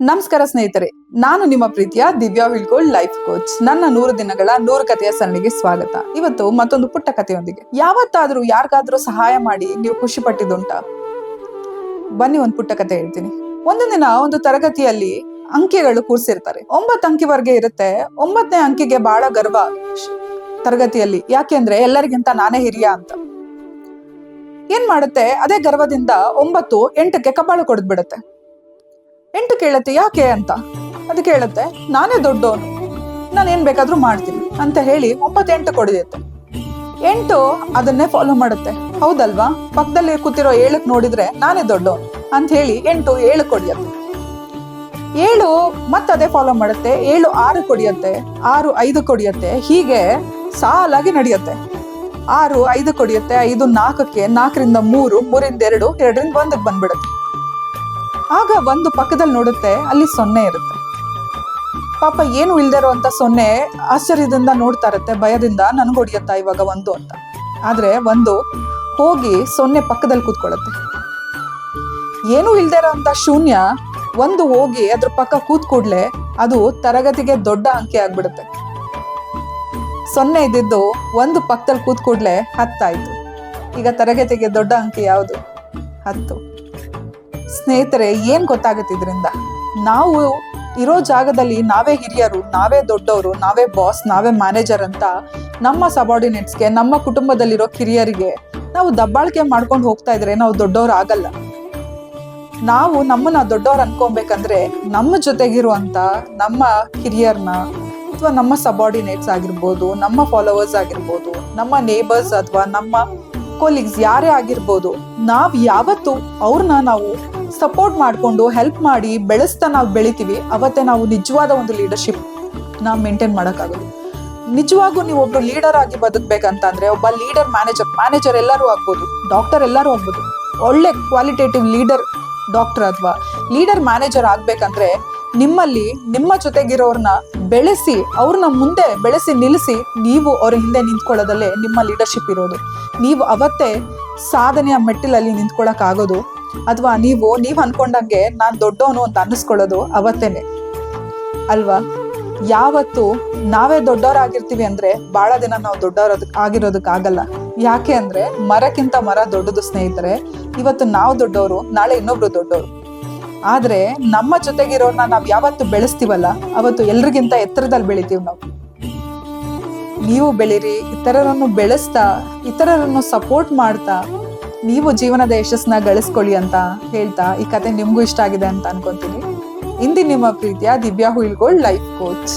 ನಮಸ್ಕಾರ ಸ್ನೇಹಿತರೆ, ನಾನು ನಿಮ್ಮ ಪ್ರೀತಿಯ ದಿವ್ಯಾ ವಿಲ್ಗೋಲ್ಡ್ ಲೈಫ್ ಕೋಚ್ ನನ್ನ ನೂರು ದಿನಗಳ ನೂರು ಕಥೆಯ ಸರಣಿಗೆ ಸ್ವಾಗತ. ಇವತ್ತು ಮತ್ತೊಂದು ಪುಟ್ಟ ಕಥೆಯೊಂದಿಗೆ. ಯಾವತ್ತಾದ್ರೂ ಯಾರಿಗಾದ್ರೂ ಸಹಾಯ ಮಾಡಿ ನೀವು ಖುಷಿ ಪಟ್ಟಿದ್ದುಂಟಾ? ಬನ್ನಿ ಒಂದು ಪುಟ್ಟ ಕಥೆ ಹೇಳ್ತೀನಿ. ಒಂದು ದಿನ ಒಂದು ತರಗತಿಯಲ್ಲಿ ಅಂಕಿಗಳು ಕೂರ್ಸಿರ್ತಾರೆ. ಒಂಬತ್ತು ಅಂಕಿವರೆಗೆ ಇರುತ್ತೆ. ಒಂಬತ್ತನೇ ಅಂಕಿಗೆ ಬಹಳ ಗರ್ವ ತರಗತಿಯಲ್ಲಿ. ಯಾಕೆಂದ್ರೆ ಎಲ್ಲರಿಗಿಂತ ನಾನೇ ಹಿರಿಯ ಅಂತ. ಏನ್ ಮಾಡುತ್ತೆ? ಅದೇ ಗರ್ವದಿಂದ ಒಂಬತ್ತು ಎಂಟಕ್ಕೆ ಕಪಾಳು ಕೊಡ್ಬಿಡುತ್ತೆ ಎಂಟು ಕೇಳುತ್ತೆ ಯಾಕೆ ಅಂತ? ಅದು ಕೇಳುತ್ತೆ, ನಾನೇ ದೊಡ್ಡವನು ನಾನು ಏನ್ ಬೇಕಾದ್ರೂ ಮಾಡ್ತೀನಿ ಅಂತ ಹೇಳಿ ಒಂಬತ್ತು ಎಂಟು ಕೊಡಿಯುತ್ತೆ. ಎಂಟು ಅದನ್ನೇ ಫಾಲೋ ಮಾಡುತ್ತೆ. ಹೌದಲ್ವಾ? ಪಕ್ಕದಲ್ಲಿ ಕೂತಿರೋ ಏಳಕ್ಕೆ ನೋಡಿದ್ರೆ ನಾನೇ ದೊಡ್ಡವನು ಅಂತ ಹೇಳಿ ಎಂಟು ಏಳು ಕೊಡಿಯತ್ತೆ. ಏಳು ಮತ್ತದೇ ಫಾಲೋ ಮಾಡುತ್ತೆ, ಏಳು ಆರು ಕೊಡಿಯತ್ತೆ, ಆರು ಐದು ಕೊಡಿಯತ್ತೆ, ಹೀಗೆ ಸಾಲಾಗಿ ನಡೆಯುತ್ತೆ. ಆರು, ಐದು ಕೊಡಿಯತ್ತೆ, ಐದು ನಾಲ್ಕಕ್ಕೆ ನಾಲ್ಕರಿಂದ ಮೂರು, ಮೂರಿಂದ ಎರಡು, ಎರಡರಿಂದ ಒಂದಕ್ಕೆ ಬಂದ್ಬಿಡುತ್ತೆ. ಆಗ ಒಂದು ಪಕ್ಕದಲ್ಲಿ ನೋಡುತ್ತೆ, ಅಲ್ಲಿ ಸೊನ್ನೆ ಇರುತ್ತೆ. ಪಾಪ ಏನು ಇಲ್ದೇ ಇರುವಂತ ಸೊನ್ನೆ ಆಶ್ಚರ್ಯದಿಂದ ನೋಡ್ತಾ ಇರುತ್ತೆ, ಭಯದಿಂದ ನನಗೆ ಹೊಡಿಯತ್ತಾ ಇವಾಗ ಒಂದು ಅಂತ. ಆದ್ರೆ ಒಂದು ಹೋಗಿ ಸೊನ್ನೆ ಪಕ್ಕದಲ್ಲಿ ಕೂತ್ಕೊಳ್ಳುತ್ತೆ. ಏನು ಇಲ್ದೇ ಇರೋವಂಥ ಶೂನ್ಯ ಒಂದು ಹೋಗಿ ಅದ್ರ ಪಕ್ಕ ಕೂತ್ ಕೂಡ್ಲೆ ಅದು ತರಗತಿಗೆ ದೊಡ್ಡ ಅಂಕೆ ಆಗ್ಬಿಡುತ್ತೆ. ಸೊನ್ನೆ ಇದ್ದಿದ್ದು ಒಂದು ಪಕ್ಕದಲ್ಲಿ ಕೂತ್ ಕೂಡ್ಲೆ ಹತ್ತಾಯ್ತು. ಈಗ ತರಗತಿಗೆ ದೊಡ್ಡ ಅಂಕೆ ಯಾವುದು? ಹತ್ತು. ಸ್ನೇಹಿತರೆ, ಏನ್ ಗೊತ್ತಾಗುತ್ತೆ ಇದರಿಂದ ನಾವು ಇರೋ ಜಾಗದಲ್ಲಿ ನಾವೇ ಹಿರಿಯರು, ನಾವೇ ದೊಡ್ಡವರು, ನಾವೇ ಬಾಸ್ ನಾವೇ ಮ್ಯಾನೇಜರ್ ಅಂತ ನಮ್ಮ ಸಬಾರ್ಡಿನೇಟ್ಸ್ಗೆ ನಮ್ಮ ಕುಟುಂಬದಲ್ಲಿರೋ ಕಿರಿಯರಿಗೆ ನಾವು ದಬ್ಬಾಳಿಕೆ ಮಾಡ್ಕೊಂಡು ಹೋಗ್ತಾ ಇದ್ರೆ ನಾವು ದೊಡ್ಡವ್ರು ಆಗಲ್ಲ. ನಾವು ನಮ್ಮನ್ನ ದೊಡ್ಡವ್ರು ಅನ್ಕೊಬೇಕಂದ್ರೆ ನಮ್ಮ ಜೊತೆಗಿರುವಂತ ನಮ್ಮ ಕಿರಿಯರ್ನ ಅಥವಾ ನಮ್ಮ ಸಬಾರ್ಡಿನೇಟ್ಸ್ ಆಗಿರ್ಬೋದು, ನಮ್ಮ ಫಾಲೋವರ್ಸ್ ಆಗಿರ್ಬೋದು, ನಮ್ಮ ನೇಬರ್ಸ್ ಅಥವಾ ನಮ್ಮ ಕೊಲೀಗ್ಸ್ ಯಾರೇ ಆಗಿರ್ಬೋದು, ನಾವು ಯಾವತ್ತು ಅವ್ರನ್ನ ನಾವು ಸಪೋರ್ಟ್ ಮಾಡಿಕೊಂಡು ಹೆಲ್ಪ್ ಮಾಡಿ, ಬೆಳೆಸ್ತಾ ನಾವು ಬೆಳಿತೀವಿ, ಅವತ್ತೇ ನಾವು ನಿಜವಾದ ಒಂದು ಲೀಡರ್ಶಿಪ್ ನಾವು ಮೇಂಟೈನ್ ಮಾಡೋಕ್ಕಾಗೋದು. ನಿಜವಾಗೂ ನೀವು ಒಬ್ಬರು ಲೀಡರ್ ಆಗಿ ಬದುಕಬೇಕಂತಂದ್ರೆ, ಒಬ್ಬ ಲೀಡರ್ ಮ್ಯಾನೇಜರ್ ಮ್ಯಾನೇಜರ್ ಎಲ್ಲರೂ ಆಗ್ಬೋದು ಡಾಕ್ಟರ್ ಎಲ್ಲರೂ ಆಗ್ಬೋದು. ಒಳ್ಳೆ ಕ್ವಾಲಿಟೇಟಿವ್ ಲೀಡರ್ ಡಾಕ್ಟರ್ ಅಥವಾ ಲೀಡರ್ ಮ್ಯಾನೇಜರ್ ಆಗಬೇಕಂದ್ರೆ, ನಿಮ್ಮಲ್ಲಿ, ನಿಮ್ಮ ಜೊತೆಗಿರೋರನ್ನ ಬೆಳೆಸಿ, ಅವ್ರನ್ನ ಮುಂದೆ ಬೆಳೆಸಿ ನಿಲ್ಲಿಸಿ ನೀವು ಅವ್ರ ಹಿಂದೆ ನಿಂತ್ಕೊಳ್ಳೋದಲ್ಲೇ ನಿಮ್ಮ ಲೀಡರ್ಶಿಪ್ ಇರೋದು. ನೀವು ಅವತ್ತೇ ಸಾಧನೆಯ ಮೆಟ್ಟಿಲಲ್ಲಿ ನಿಂತ್ಕೊಳ್ಳೋಕ್ಕಾಗೋದು ಅಥವಾ ನೀವು ನೀವು ಅನ್ಕೊಂಡಂಗೆ ನಾನು ದೊಡ್ಡವನು ಅಂತ ಅನ್ನಿಸ್ಕೊಳ್ಳೋದು ಅವತ್ತೇನೆ. ಅಲ್ವಾ? ಯಾವತ್ತು ನಾವೇ ದೊಡ್ಡವರಾಗಿರ್ತೀವಿ ಅಂದ್ರೆ ಬಹಳ ದಿನ ನಾವು ದೊಡ್ಡವರ ಆಗಿರೋದಕ್ಕಾಗಲ್ಲ ಯಾಕೆ ಅಂದ್ರೆ ಮರಕ್ಕಿಂತ ಮರ ದೊಡ್ಡದು ಸ್ನೇಹಿತರೆ, ಇವತ್ತು ನಾವು ದೊಡ್ಡವರು ನಾಳೆ ಇನ್ನೊಬ್ರು ದೊಡ್ಡವರು ಆದ್ರೆ ನಮ್ಮ ಜೊತೆಗಿರೋರ್ನ ನಾವು ಯಾವತ್ತು ಬೆಳೆಸ್ತೀವಲ್ಲ, ಅವತ್ತು ಎಲ್ರಿಗಿಂತ ಎತ್ತರದಲ್ಲಿ ಬೆಳಿತೀವಿ ನಾವು. ನೀವು ಬೆಳೀರಿ, ಇತರರನ್ನು ಬೆಳೆಸ್ತಾ, ಇತರರನ್ನು ಸಪೋರ್ಟ್ ಮಾಡ್ತಾ ನೀವು ಜೀವನದ ಯಶಸ್ಸನ್ನ ಗಳಿಸ್ಕೊಳ್ಳಿ ಅಂತ ಹೇಳ್ತಾ ಈ ಕತೆ ನಿಮಗೂ ಇಷ್ಟ ಆಗಿದೆ ಅಂತ ಅನ್ಕೊಂತೀನಿ. ಇಂದಿ ನಿಮ್ಮ ಪ್ರೀತಿಯ ದಿವ್ಯಾ ಹುಯಿಲ್ಗೋಳ್ ಲೈಫ್ ಕೋಚ್